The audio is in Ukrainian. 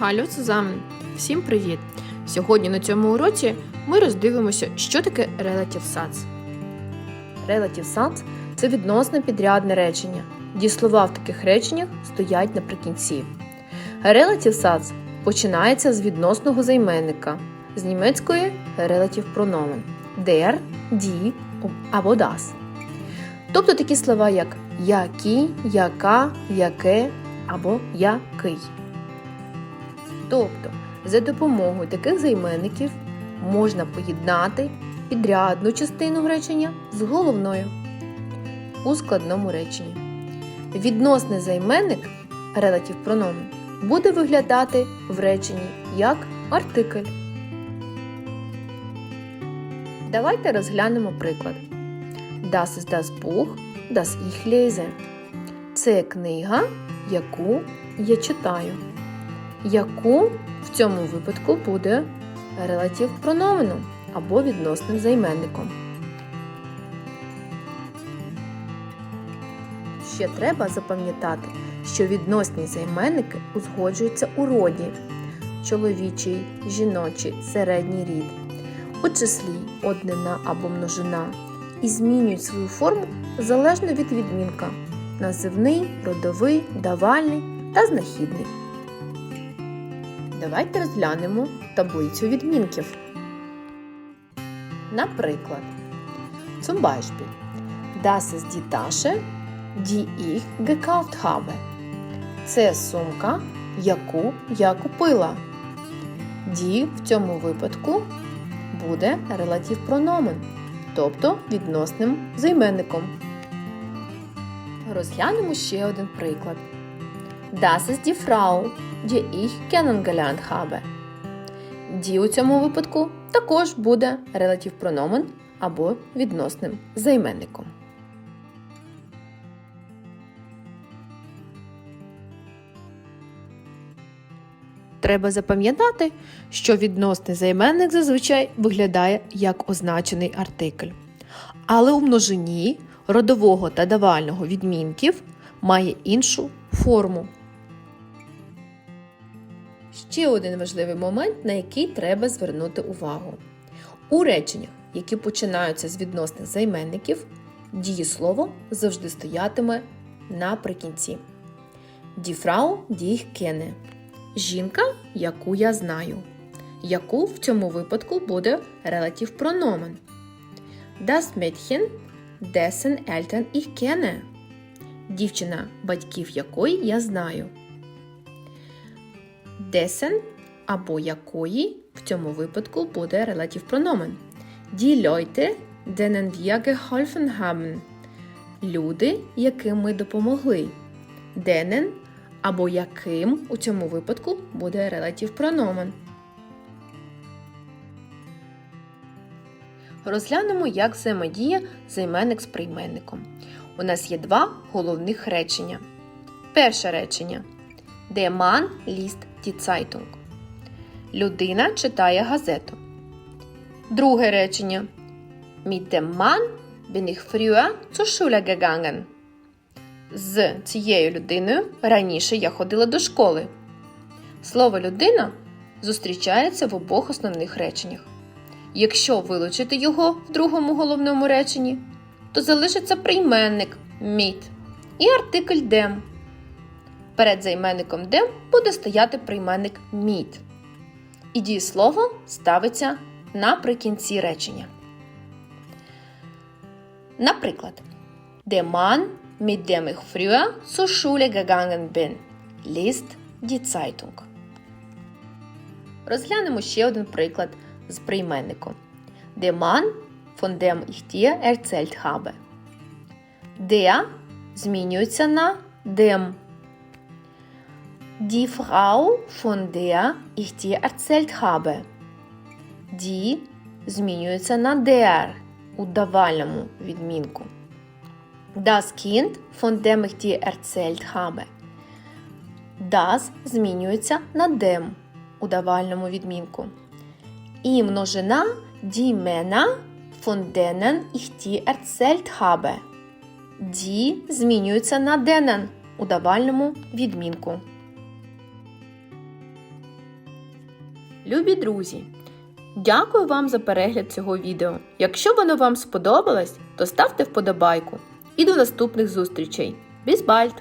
Hallo zusammen! Всім привіт! Сьогодні на цьому уроці ми роздивимося, що таке relative sats. Relative sats – це відносне підрядне речення. Дієслова в таких реченнях стоять наприкінці. Relative sats починається з відносного займенника, з німецької relative pronomen der, die або das. Тобто такі слова, як які, яка, яке або який. Тобто, за допомогою таких займенників можна поєднати підрядну частину речення з головною у складному реченні. Відносний займенник relative pronomen буде виглядати в реченні як артикль. Давайте розглянемо приклад. Das ist das Buch, das ich lese. Це книга, яку я читаю. Яку в цьому випадку буде релатив прономеном або відносним займенником. Ще треба запам'ятати, що відносні займенники узгоджуються у роді чоловічий, жіночий, середній рід, у числі однина або множина і змінюють свою форму залежно від відмінка називний, родовий, давальний та знахідний. Давайте розглянемо таблицю відмінків. Наприклад, zum Beispiel Das ist die Tasche, die ich gekauft habe. Це сумка, яку я купила. Die в цьому випадку буде релатив прономен, тобто відносним займенником. Розглянемо ще один приклад. Das ist die Frau, die ich kennengelernt habe. Die у цьому випадку також буде релатив прономен або відносним займенником. Треба запам'ятати, що відносний займенник зазвичай виглядає як означений артикль. Але у множині родового та давального відмінків має іншу форму. Ще один важливий момент, на який треба звернути увагу. У реченнях, які починаються з відносних займенників, дієслово завжди стоятиме наприкінці. Die Frau, die. Жінка, яку я знаю. Яку в цьому випадку буде релатив прономен. Das Mädchen, dessen Eltern ich kenne. Дівчина, батьків якої я знаю. Dessen або якої в цьому випадку буде релатив прономен. Die Leute, denen wir geholfen haben. Люди, яким ми допомогли. Denen або яким у цьому випадку буде релатив прономен. Розглянемо, як взаємодіє займенник з прийменником. У нас є два головних речення. Перше речення. Der Mann liest die Zeitung. Людина читає газету. Друге речення. Mit dem Mann bin ich früher zur Schule gegangen. З цією людиною раніше я ходила до школи. Слово людина зустрічається в обох основних реченнях. Якщо вилучити його в другому головному реченні, то залишиться прийменник mit і артикль dem. Перед займенником dem буде стояти прийменник mit. І дієслово ставиться наприкінці речення. Наприклад, der Mann, mit dem ich früher zur Schule. Розглянемо ще один приклад з прийменником. Der Mann, von dem ich dir erzählt змінюється на dem. Die Frau, von der ich dir erzählt habe. Die змінюється на der у давальному відмінку. Das Kind, von dem ich dir erzählt habe. Das змінюється на dem у давальному відмінку. І множина die Männer, von denen ich dir erzählt habe. Die змінюється на denen у давальному відмінку. Любі друзі! Дякую вам за перегляд цього відео. Якщо воно вам сподобалось, то ставте вподобайку. І до наступних зустрічей. Бізбальт!